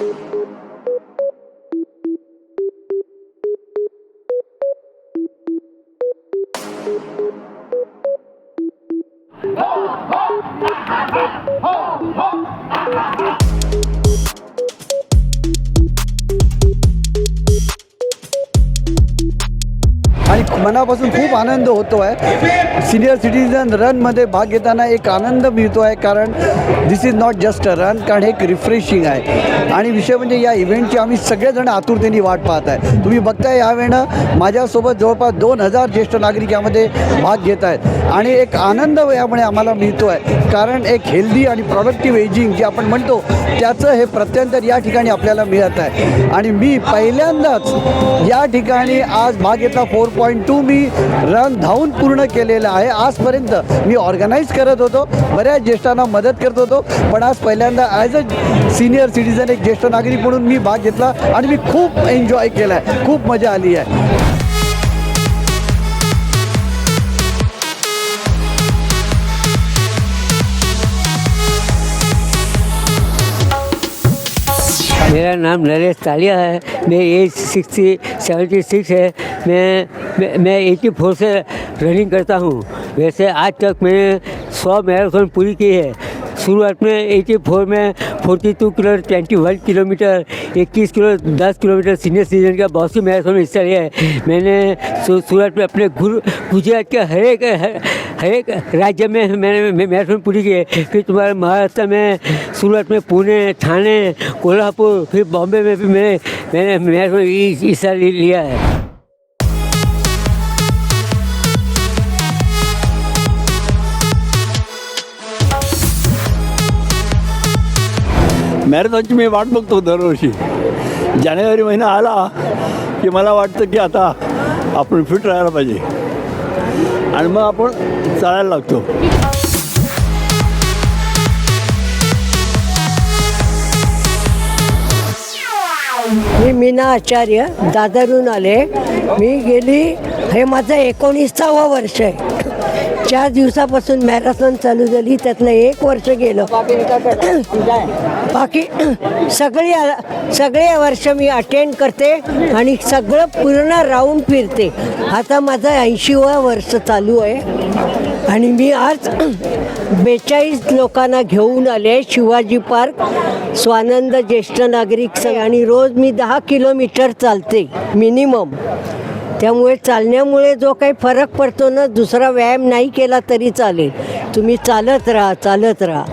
thank you मनापासून खूप आनंद होतो आहे सिनियर सिटीजन रनमध्ये भाग घेताना एक आनंद मिळतो आहे कारण this is not just a run कारण हे एक रिफ्रेशिंग आहे. आणि विषय म्हणजे या इव्हेंटची आम्ही सगळेजण आतुरतेने वाट पाहत आहे. तुम्ही बघताय यावेळेनं माझ्यासोबत जवळपास दोन हजार ज्येष्ठ नागरिक यामध्ये भाग घेत आहेत. आणि एक आनंद यामुळे आम्हाला मिळतो आहे कारण एक हेल्दी आणि प्रॉडक्टिव्ह एजिंग जे आपण म्हणतो त्याचं हे प्रत्यंतर या ठिकाणी आपल्याला मिळत आहे. आणि मी पहिल्यांदाच या ठिकाणी आज भाग घेतला फोर पॉईंट टू मी रन धावून पूर्ण केलेलं आहे. आजपर्यंत मी ऑर्गनाईज करत होतो. बऱ्याच ज्येष्ठांना मदत करत होतो. पण आज पहिल्यांदा ॲज अ सिनियर सिटीजन एक ज्येष्ठ नागरिक म्हणून मी भाग घेतला आणि मी खूप एन्जॉय केला आहे खूप मजा आली आहे. मेरा नाम नरेश तालिया है। मेरी एज सिक्सटी सेवेंटी सिक्स है। मैं मैं, एटी फोर से रनिंग करता हूँ। वैसे आज तक मैंने सौ मैराथन पूरी की है। शुरुआत में एटी फोर में forty two kilo twenty one kilometre इक्कीस किलो दस किलोमीटर सीनियर सीज़न का बहुत सी मैराथन में हिस्सा लिया है। मैंने शुरुआत में अपने गुरु गुजरात के हर एक एक राज्य में मैंने मैराथन पूरी की है फिर तुम्हारे महाराष्ट्र में सूरत में पुणे ठाणे कोल्हापुर फिर बॉम्बे में भी मैंने मैंने मैराथन हिस्सा लिया है। मॅरेथॉनची मी वाट बघतो दरवर्षी. जानेवारी महिना आला की मला वाटतं की आता आपण फिट राहायला पाहिजे. आणि मग आपण चालायला लागतो. मी मीना आचार्य दादरून आले. मी गेली हे माझं एकोणीसावं वर्ष आहे. चार दिवसापासून मॅरेथॉन चालू झाली त्यातलं एक वर्ष गेलं. बाकी सगळी सगळे वर्ष मी अटेंड करते आणि सगळं पूर्ण राऊंड फिरते. आता माझं ऐंशीवा वर्ष चालू आहे. आणि मी आज बेचाळीस लोकांना घेऊन आले शिवाजी पार्क स्वानंद ज्येष्ठ नागरिक संघ. आणि रोज मी दहा किलोमीटर चालते मिनिमम. त्यामुळे चालण्यामुळे जो काही फरक पडतो ना दुसरा व्यायाम नाही केला तरी चालेल. तुम्ही चालत राहा चालत राहा.